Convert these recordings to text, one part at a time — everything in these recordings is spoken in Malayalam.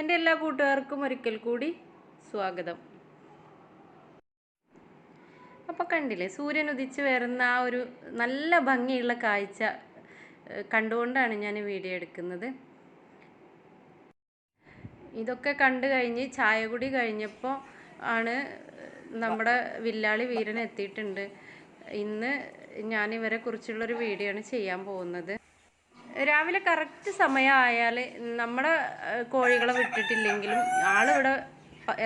എന്റെ എല്ലാ കൂട്ടുകാർക്കും ഒരിക്കൽ കൂടി സ്വാഗതം. അപ്പോൾ കണ്ടില്ലേ സൂര്യൻ ഉദിച്ച് വരുന്ന ആ ഒരു നല്ല ഭംഗിയുള്ള കാഴ്ച കണ്ടുകൊണ്ടാണ് ഞാൻ വീഡിയോ എടുക്കുന്നത്. ഇതൊക്കെ കണ്ടു കഴിഞ്ഞ് ചായ കുടി കഴിഞ്ഞപ്പോൾ ആണ് നമ്മുടെ വില്ലാളി വീരൻ എത്തിയിട്ടുണ്ട്. ഇന്ന് ഞാൻ ഇവരെ കുറിച്ചുള്ളൊരു വീഡിയോ ആണ് ചെയ്യാൻ പോകുന്നത്. രാവിലെ കറക്റ്റ് സമയമായാൽ നമ്മുടെ കോഴികളെ വിട്ടിട്ടില്ലെങ്കിലും ആളിവിടെ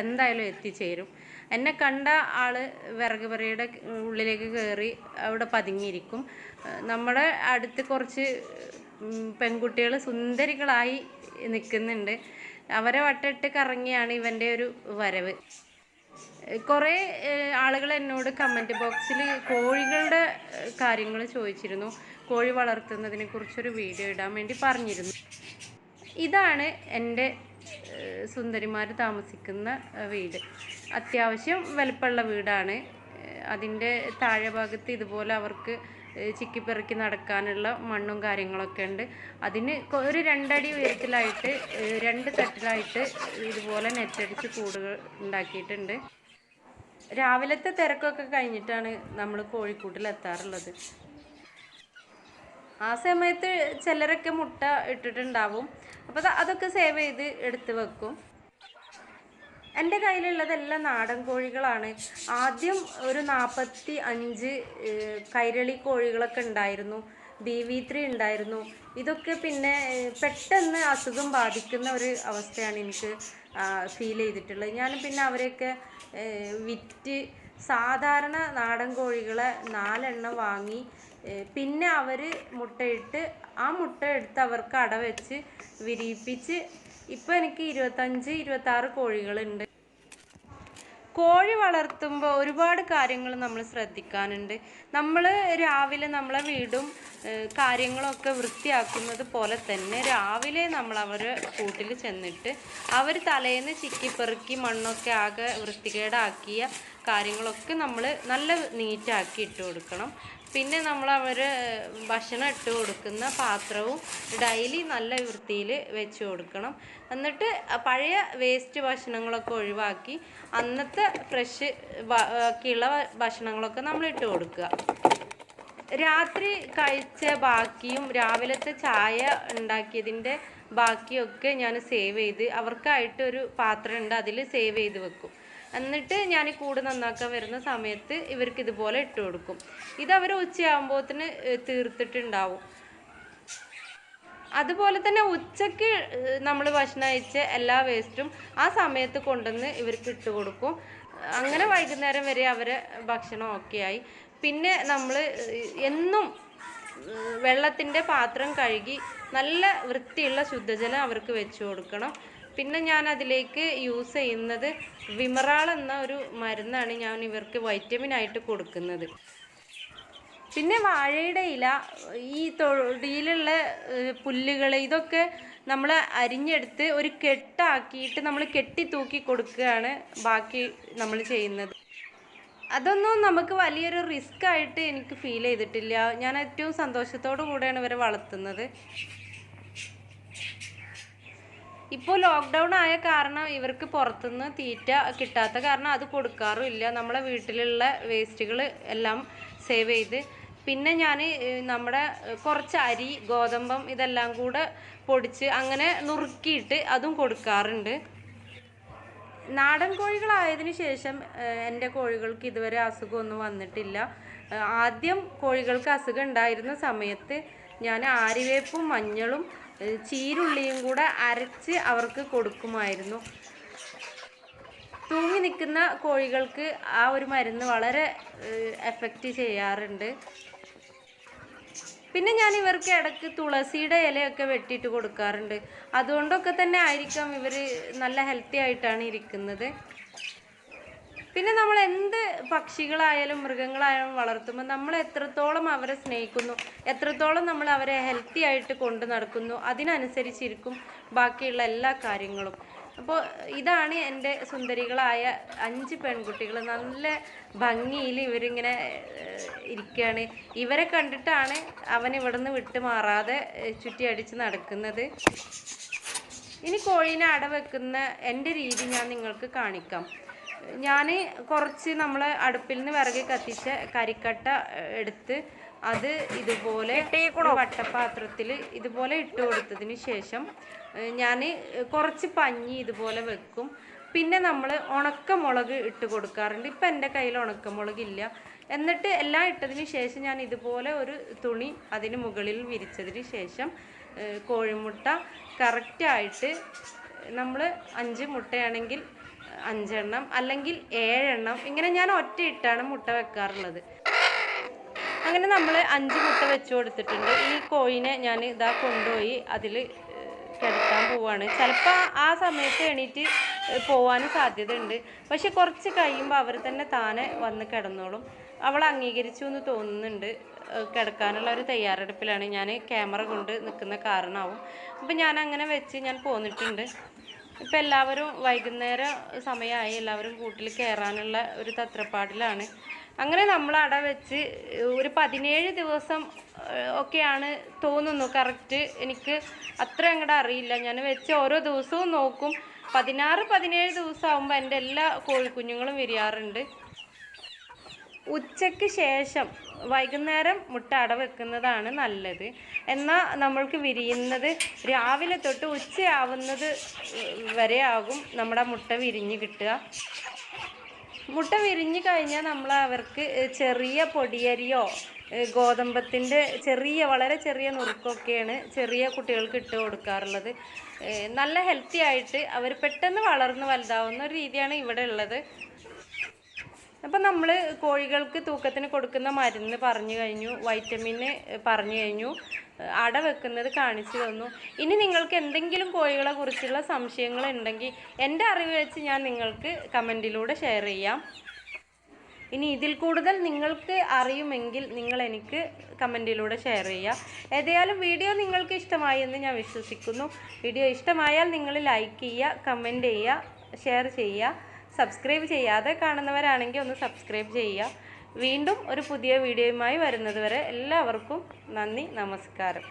എന്തായാലും എത്തിച്ചേരും. എന്നെ കണ്ട ആൾ വിറക് പറയുടെ ഉള്ളിലേക്ക് കയറി അവിടെ പതുങ്ങിയിരിക്കും. നമ്മുടെ അടുത്ത് കുറച്ച് പെൺകുട്ടികൾ സുന്ദരികളായി നിൽക്കുന്നുണ്ട്. അവരെ വട്ടിട്ട് കറങ്ങിയാണ് ഇവന്റെ ഒരു വരവ്. കുറേ ആളുകൾ എന്നോട് കമന്റ് ബോക്സിൽ കോഴികളുടെ കാര്യങ്ങൾ ചോദിച്ചിരുന്നു. കോഴി വളർത്തുന്നതിനെ കുറിച്ചൊരു വീഡിയോ ഇടാൻ വേണ്ടി പറഞ്ഞിരുന്നു. ഇതാണ് എന്റെ സുന്ദരിമാർ താമസിക്കുന്ന വീട്. അത്യാവശ്യം വലിപ്പമുള്ള വീടാണ്. അതിന്റെ താഴെ ഭാഗത്ത് ഇതുപോലെ അവർക്ക് ചിക്കിപ്പെറുക്കി നടക്കാനുള്ള മണ്ണും കാര്യങ്ങളൊക്കെ ഉണ്ട്. അതിന് ഒരു രണ്ടടി ഉയരത്തിലായിട്ട് രണ്ട് തട്ടിലായിട്ട് ഇതുപോലെ നെറ്റടിച്ച് കൂടുകൾ ഉണ്ടാക്കിയിട്ടുണ്ട്. രാവിലത്തെ തിരക്കൊക്കെ കഴിഞ്ഞിട്ടാണ് നമ്മൾ കോഴിക്കൂട്ടിൽ എത്താറുള്ളത് ആ സമയത്ത് ചിലരൊക്കെ മുട്ട ഇട്ടിട്ടുണ്ടാവും. അപ്പോൾ അതൊക്കെ സേവ് ചെയ്ത് എടുത്തു വെക്കും. എന്റെ കയ്യിലുള്ളതെല്ലാം നാടൻ കോഴികളാണ്. ആദ്യം ഒരു നാൽപ്പത്തി അഞ്ച് കൈരളി കോഴികളൊക്കെ ഉണ്ടായിരുന്നു. ബി വി ത്രീ ഉണ്ടായിരുന്നു. ഇതൊക്കെ പിന്നെ പെട്ടെന്ന് അസുഖം ബാധിക്കുന്ന ഒരു അവസ്ഥയാണ് എനിക്ക് ഫീൽ ചെയ്തിട്ടുള്ളത്. ഞാൻ പിന്നെ അവരെയൊക്കെ വിറ്റ് സാധാരണ നാടൻ കോഴികളെ നാലെണ്ണം വാങ്ങി പിന്നെ അവർ മുട്ടയിട്ട് ആ മുട്ട എടുത്ത് അവർക്ക് അട വെച്ച് വിരിയിപ്പിച്ച് ഇപ്പോൾ എനിക്ക് ഇരുപത്തഞ്ച് ഇരുപത്താറ് കോഴികളുണ്ട്. കോഴി വളർത്തുമ്പോൾ ഒരുപാട് കാര്യങ്ങൾ നമ്മൾ ശ്രദ്ധിക്കാനുണ്ട്. നമ്മൾ രാവിലെ നമ്മളെ വീടും കാര്യങ്ങളൊക്കെ വൃത്തിയാക്കുന്നത് പോലെ തന്നെ രാവിലെ നമ്മൾ അവർ കൂട്ടിൽ ചെന്നിട്ട് അവർ തലേന്ന് ചിക്കിപ്പെറുക്കി മണ്ണൊക്കെ ആകെ വൃത്തികേടാക്കിയ കാര്യങ്ങളൊക്കെ നമ്മൾ നല്ല നീറ്റാക്കി ഇട്ട് കൊടുക്കണം. പിന്നെ നമ്മൾ അവർ ഭക്ഷണം ഇട്ട് കൊടുക്കുന്ന പാത്രവും ഡെയിലി നല്ല വൃത്തിയിൽ വെച്ച് കൊടുക്കണം. എന്നിട്ട് പഴയ വേസ്റ്റ് ഭക്ഷണങ്ങളൊക്കെ ഒഴിവാക്കി അന്നത്തെ ഫ്രഷ് ബാക്കിയുള്ള ഭക്ഷണങ്ങളൊക്കെ നമ്മൾ ഇട്ട് കൊടുക്കുക. രാത്രി കഴിച്ച ബാക്കിയും രാവിലത്തെ ചായ ഉണ്ടാക്കിയതിന്റെ ബാക്കിയൊക്കെ ഞാൻ സേവ് ചെയ്ത് അവർക്കായിട്ട് ഒരു പാത്രം ഉണ്ട് അതിൽ സേവ് ചെയ്ത് വെക്കും. എന്നിട്ട് ഞാൻ ഈ കൂട് നന്നാക്കാൻ വരുന്ന സമയത്ത് ഇവർക്ക് ഇതുപോലെ ഇട്ട് കൊടുക്കും. ഇത് അവർ തന്നെ തീർത്തിട്ടുണ്ടാവും. അതുപോലെ തന്നെ ഉച്ചയ്ക്ക് നമ്മൾ ഭക്ഷണം അയച്ച എല്ലാ വേസ്റ്റും ആ സമയത്ത് കൊണ്ടുവന്ന് ഇവർക്ക് ഇട്ട് കൊടുക്കും. അങ്ങനെ വൈകുന്നേരം വരെ അവരെ ഭക്ഷണം ഓക്കെ ആയി പിന്നെ നമ്മൾ എന്നും വെള്ളത്തിന്റെ പാത്രം കഴുകി നല്ല വൃത്തിയുള്ള ശുദ്ധജലം അവർക്ക് വെച്ച് കൊടുക്കണം. പിന്നെ ഞാൻ അതിലേക്ക് യൂസ് ചെയ്യുന്നത് വിമറാൾ എന്ന ഒരു മരുന്നാണ് ഞാൻ ഇവർക്ക് വൈറ്റമിൻ ആയിട്ട് കൊടുക്കുന്നത്. പിന്നെ വാഴയുടെ ഇല ഈ തൊടിയിലുള്ള പുല്ലുകൾ ഇതൊക്കെ നമ്മൾ അരിഞ്ഞെടുത്ത് ഒരു കെട്ടാക്കിയിട്ട് നമ്മൾ കെട്ടി തൂക്കി കൊടുക്കുകയാണ് ബാക്കി നമ്മൾ ചെയ്യുന്നത്. അതൊന്നും നമുക്ക് വലിയൊരു റിസ്ക് ആയിട്ട് എനിക്ക് ഫീൽ ചെയ്തിട്ടില്ല. ഞാൻ ഏറ്റവും സന്തോഷത്തോടു കൂടെയാണ് ഇവരെ വളർത്തുന്നത്. ഇപ്പോൾ ലോക്ക്ഡൗൺ ആയ കാരണം ഇവർക്ക് പുറത്തുനിന്ന് തീറ്റ കിട്ടാത്ത കാരണം അത് കൊടുക്കാറുമില്ല. നമ്മളെ വീട്ടിലുള്ള വേസ്റ്റുകൾ എല്ലാം സേവ് ചെയ്ത്. പിന്നെ ഞാൻ നമ്മുടെ കുറച്ച് അരി ഗോതമ്പം ഇതെല്ലാം കൂടെ പൊടിച്ച് അങ്ങനെ നുറുക്കിയിട്ട് അതും കൊടുക്കാറുണ്ട്. നാടൻ കോഴികളായതിനു ശേഷം എന്റെ കോഴികൾക്ക് ഇതുവരെ അസുഖമൊന്നും വന്നിട്ടില്ല. ആദ്യം കോഴികൾക്ക് അസുഖം ഉണ്ടായിരുന്ന സമയത്ത് ഞാൻ ആരിവേപ്പും മഞ്ഞളും ചീരുള്ളിയും കൂടെ അരച്ച് അവർക്ക് കൊടുക്കുമായിരുന്നു. തൂങ്ങി നിൽക്കുന്ന കോഴികൾക്ക് ആ ഒരു മരുന്ന് വളരെ എഫക്റ്റ് ചെയ്യാറുണ്ട്. പിന്നെ ഞാൻ ഇവർക്ക് ഇടയ്ക്ക് തുളസിയുടെ ഇലയൊക്കെ വെട്ടിയിട്ട് കൊടുക്കാറുണ്ട്. അതുകൊണ്ടൊക്കെ തന്നെ ആയിരിക്കാം ഇവർ നല്ല ഹെൽത്തി ആയിട്ടാണ് ഇരിക്കുന്നത്. പിന്നെ നമ്മൾ എന്ത് പക്ഷികളായാലും മൃഗങ്ങളായാലും വളർത്തുമ്പോൾ നമ്മൾ എത്രത്തോളം അവരെ സ്നേഹിക്കുന്നു എത്രത്തോളം നമ്മൾ അവരെ ഹെൽത്തി ആയിട്ട് കൊണ്ടു നടക്കുന്നു അതിനനുസരിച്ചിരിക്കും ബാക്കിയുള്ള എല്ലാ കാര്യങ്ങളും. അപ്പോൾ ഇതാണ് എന്റെ സുന്ദരികളായ അഞ്ച് പെൺകുട്ടികൾ. നല്ല ഭംഗിയിൽ ഇവരിങ്ങനെ ഇരിക്കുകയാണ്. ഇവരെ കണ്ടിട്ടാണ് അവൻ ഇവിടുന്ന് വിട്ട് മാറാതെ ചുറ്റി അടിച്ച് നടക്കുന്നത്. ഇനി കോഴീനെ അടവെക്കുന്ന എന്റെ രീതി ഞാൻ നിങ്ങൾക്ക് കാണിക്കാം. ഞാൻ കുറച്ച് നമ്മൾ അടുപ്പിൽ നിന്ന് വിറകി കത്തിച്ച കരിക്കട്ട എടുത്ത് അത് ഇതുപോലെ വട്ടപാത്രത്തിൽ ഇതുപോലെ ഇട്ട് കൊടുത്തതിന് ശേഷം ഞാൻ കുറച്ച് പഞ്ഞി ഇതുപോലെ വെക്കും. പിന്നെ നമ്മൾ ഉണക്കമുളക് ഇട്ട് കൊടുക്കാറുണ്ട്. ഇപ്പം എന്റെ കയ്യിൽ ഉണക്കമുളക് ഇല്ല എന്നിട്ട് എല്ലാം ഇട്ടതിന് ശേഷം ഞാൻ ഇതുപോലെ ഒരു തുണി അതിന് മുകളിൽ വിരിച്ചതിന് ശേഷം കോഴിമുട്ട കറക്റ്റായിട്ട് നമ്മൾ അഞ്ച് മുട്ടയാണെങ്കിൽ അഞ്ചെണ്ണം അല്ലെങ്കിൽ ഏഴെണ്ണം. ഇങ്ങനെ ഞാൻ ഒറ്റ ഇട്ടാണ് മുട്ട വെക്കാറുള്ളത്. അങ്ങനെ നമ്മൾ അഞ്ച് മുട്ട വെച്ച് കൊടുത്തിട്ടുണ്ട്. ഈ കോഴിനെ ഞാൻ ഇതാ കൊണ്ടുപോയി അതിൽ കിടത്താൻ പോവാണ്. ചിലപ്പോൾ ആ സമയത്ത് എണീറ്റ് പോവാനും സാധ്യതയുണ്ട്. പക്ഷെ കുറച്ച് കഴിയുമ്പോൾ അവർ തന്നെ താനെ വന്ന് കിടന്നോളും. അവൾ അംഗീകരിച്ചു എന്ന് തോന്നുന്നുണ്ട്. കിടക്കാനുള്ള ഒരു തയ്യാറെടുപ്പിലാണ് ഞാൻ ക്യാമറ കൊണ്ട് നിൽക്കുന്ന കാരണമാവും. അപ്പം ഞാൻ അങ്ങനെ വെച്ച് ഞാൻ പോന്നിട്ടുണ്ട്. ഇപ്പം എല്ലാവരും വൈകുന്നേരം സമയമായി എല്ലാവരും കൂട്ടിൽ കയറാനുള്ള ഒരു തത്രപ്പാടിലാണ്. അങ്ങനെ നമ്മൾ അട വെച്ച് ഒരു പതിനേഴ് ദിവസം ഒക്കെയാണ് തോന്നുന്നു. കറക്റ്റ് എനിക്ക് അത്ര അങ്ങോട്ട് അറിയില്ല. ഞാൻ വെച്ച് ഓരോ ദിവസവും നോക്കും. പതിനാറ് പതിനേഴ് ദിവസം ആകുമ്പോൾ എന്റെ എല്ലാ കോഴിക്കുഞ്ഞുങ്ങളും വിരിയാറുണ്ട് ഉച്ചയ്ക്ക് ശേഷം വൈകുന്നേരം മുട്ട അട വെക്കുന്നതാണ് നല്ലത്. എന്നാൽ നമ്മൾക്ക് വിരിയുന്നത് രാവിലെ തൊട്ട് ഉച്ചയാവുന്നത് വരെ ആകും നമ്മുടെ മുട്ട വിരിഞ്ഞ് കിട്ടുക. മുട്ട വിരിഞ്ഞ് കഴിഞ്ഞാൽ നമ്മൾ അവർക്ക് ചെറിയ പൊടിയരിയോ ഗോതമ്പത്തിന്റെ ചെറിയ വളരെ ചെറിയ നുറുക്കൊക്കെയാണ് ചെറിയ കുട്ടികൾക്ക് ഇട്ട് കൊടുക്കാറുള്ളത്. നല്ല ഹെൽത്തി ആയിട്ട് അവർ പെട്ടെന്ന് വളർന്ന് വലുതാവുന്ന ഒരു രീതിയാണ് ഇവിടെ ഉള്ളത്. അപ്പം നമ്മൾ കോഴികൾക്ക് തൂക്കത്തിന് കൊടുക്കുന്ന മരുന്ന് പറഞ്ഞു കഴിഞ്ഞു വൈറ്റമിന് പറഞ്ഞു കഴിഞ്ഞു അട വെക്കുന്നത് കാണിച്ചു തന്നു. ഇനി നിങ്ങൾക്ക് എന്തെങ്കിലും കോഴികളെ കുറിച്ചുള്ള സംശയങ്ങൾ ഉണ്ടെങ്കിൽ എന്റെ അറിവ് വെച്ച് ഞാൻ നിങ്ങൾക്ക് കമന്റിലൂടെ ഷെയർ ചെയ്യാം. ഇനി ഇതിൽ കൂടുതൽ നിങ്ങൾക്ക് അറിയുമെങ്കിൽ നിങ്ങൾ എനിക്ക് കമന്റിലൂടെ ഷെയർ ചെയ്യുക ഏതായാലും വീഡിയോ നിങ്ങൾക്ക് ഇഷ്ടമായി എന്ന് ഞാൻ വിശ്വസിക്കുന്നു. വീഡിയോ ഇഷ്ടമായാൽ നിങ്ങൾ ലൈക്ക് ചെയ്യുക കമന്റ് ചെയ്യുക ഷെയർ ചെയ്യുക. സബ്സ്ക്രൈബ് ചെയ്യാതെ കാണുന്നവരാണെങ്കിൽ ഒന്ന് സബ്സ്ക്രൈബ് ചെയ്യുക. വീണ്ടും ഒരു പുതിയ വീഡിയോയുമായി വരുന്നതുവരെ എല്ലാവർക്കും നന്ദി നമസ്കാരം.